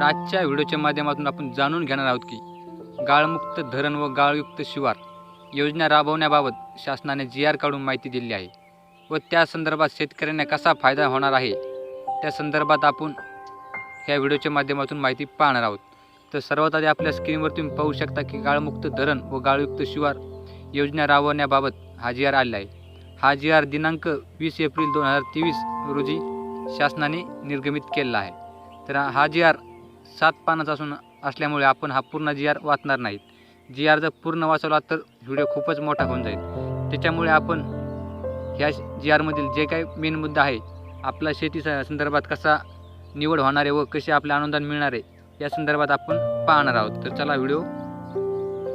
तर आजच्या व्हिडिओच्या माध्यमातून आपण जाणून घेणार आहोत की गाळमुक्त धरण व गाळयुक्त शिवार योजना राबवण्याबाबत शासनाने जी आर काढून माहिती दिली आहे व त्या संदर्भात शेतकऱ्यांना कसा फायदा होणार आहे त्या संदर्भात आपण ह्या व्हिडिओच्या माध्यमातून माहिती पाहणार आहोत. तर सर्वात आधी आपल्या स्क्रीनवर तुम्ही पाहू शकता की गाळमुक्त धरण व गाळयुक्त शिवार योजना राबवण्याबाबत हा जी आर आलेला आहे. हा जी आर दिनांक वीस एप्रिल दोन हजार तेवीस रोजी शासनाने निर्गमित केलेला आहे. तर हा जी आर सात पानाचा असून असल्यामुळे आपण हा पूर्ण जी आर वाचणार नाहीत. जी आर जर पूर्ण वाचवला तर व्हिडिओ खूपच मोठा होऊन जाईल. त्याच्यामुळे आपण ह्या जी आरमधील जे काही मेन मुद्दा आहे आपला शेती संदर्भात कसा निवड होणार आहे व कसे आपले अनुदान मिळणार आहे या संदर्भात आपण पाहणार आहोत. तर चला व्हिडिओ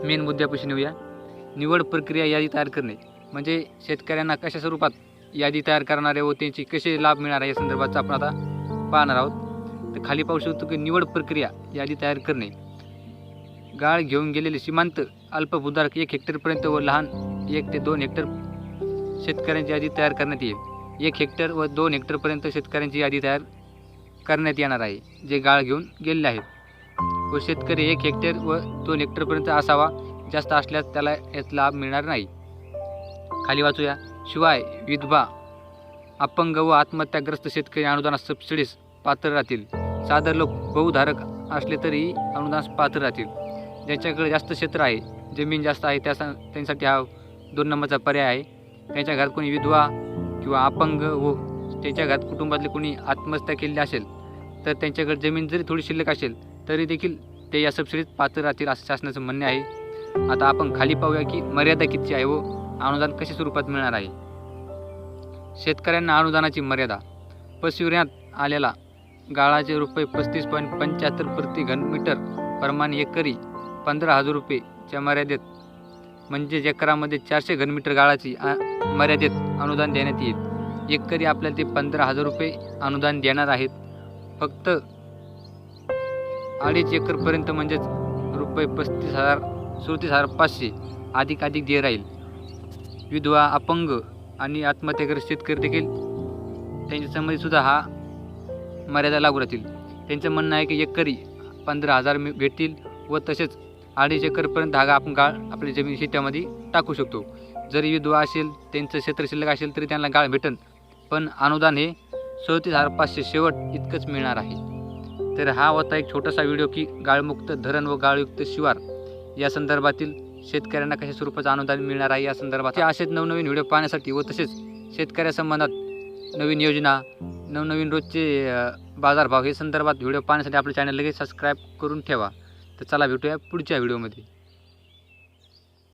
मेन मुद्द्यापाशी नेऊया. निवड प्रक्रिया यादी तयार करणे. म्हणजे शेतकऱ्यांना कशा स्वरूपात यादी तयार करणारे व त्यांची कसे लाभ मिळणार आहे या संदर्भात आपण आता पाहणार आहोत. तर खाली पाहू शकतो की निवड प्रक्रिया यादी तयार करणे. गाळ घेऊन गेलेले सीमांत अल्पभूधारक एक हेक्टरपर्यंत व लहान एक ते दोन हेक्टर शेतकऱ्यांची यादी तयार करण्यात येईल. एक हेक्टर व दोन हेक्टरपर्यंत शेतकऱ्यांची यादी तयार करण्यात येणार आहे जे गाळ घेऊन गेलेले आहेत. व शेतकरी एक हेक्टर व दोन हेक्टरपर्यंत असावा जास्त असल्यास त्याला याचा लाभ मिळणार नाही. खाली वाचूया. शिवाय विधवा अपंग व आत्महत्याग्रस्त शेतकरी अनुदानास सबसिडीज पात्र राहतील. सादर लोक बहुधारक असले तरी अनुदानास पात्र राहतील. ज्यांच्याकडे जास्त क्षेत्र आहे जमीन जास्त आहे त्या त्यांसाठी हा दोन नंबरचा पर्याय आहे. त्यांच्या घरात कोणी विधवा किंवा अपंग व त्यांच्या घरात कुटुंबातले कोणी आत्महत्या केलेली असेल तर त्यांच्याकडे जमीन जरी थोडी शिल्लक असेल तरी देखील ते या सबसिडीत पात्र राहतील असं शासनाचं म्हणणे आहे. आता आपण खाली पाहूया की मर्यादा किती आहे व अनुदान कशा स्वरूपात मिळणार आहे. शेतकऱ्यांना अनुदानाची मर्यादा. पसविण्यात आलेला गाळाचे रुपये पस्तीस पॉईंट पंच्याहत्तर प्रति घनमीटर प्रमाणे एकरी पंधरा हजार रुपयेच्या मर्यादेत म्हणजे एकरामध्ये चारशे घनमीटर गाळाची मर्यादेत अनुदान देण्यात येईल. एकरी आपल्याला ते पंधरा हजार रुपये अनुदान देणार आहेत. फक्त अडीच एकरपर्यंत म्हणजेच रुपये पस्तीस हजार सुरतीस हजार पाचशे अधिक अधिक दे राहील. विधवा अपंग आणि आत्महत्याग्रस्त शेतकरी देखील त्यांच्या सुद्धा हा मर्यादा लागू राहतील. त्यांचं म्हणणं आहे की एकरी पंधरा हजार मी- भेटतील व तसेच अडीच एकरपर्यंत धागा आपण गाळ आपल्या जमीन शेतामध्ये टाकू शकतो. जरी विधवा असेल त्यांचं क्षेत्र शिल्लक असेल तरी त्यांना गाळ भेटन. पण अनुदान हे सदतीस हजार पाचशे शेवट इतकंच मिळणार आहे. तर हा होता एक छोटासा व्हिडिओ की गाळमुक्त धरण व गाळयुक्त शिवार. या संदर्भातील शेतकऱ्यांना कशा स्वरूपाचं अनुदान मिळणार आहे या संदर्भात. असेच नवनवीन व्हिडिओ पाहण्यासाठी व तसेच शेतकऱ्यासंबंधात नवीन योजना नवनवीन रोजचे बाजारभाव हे संदर्भात व्हिडिओ पाहण्यासाठी आपलं चॅनल लगेच सबस्क्राईब करून ठेवा. तर चला भेटूया पुढच्या व्हिडिओमध्ये.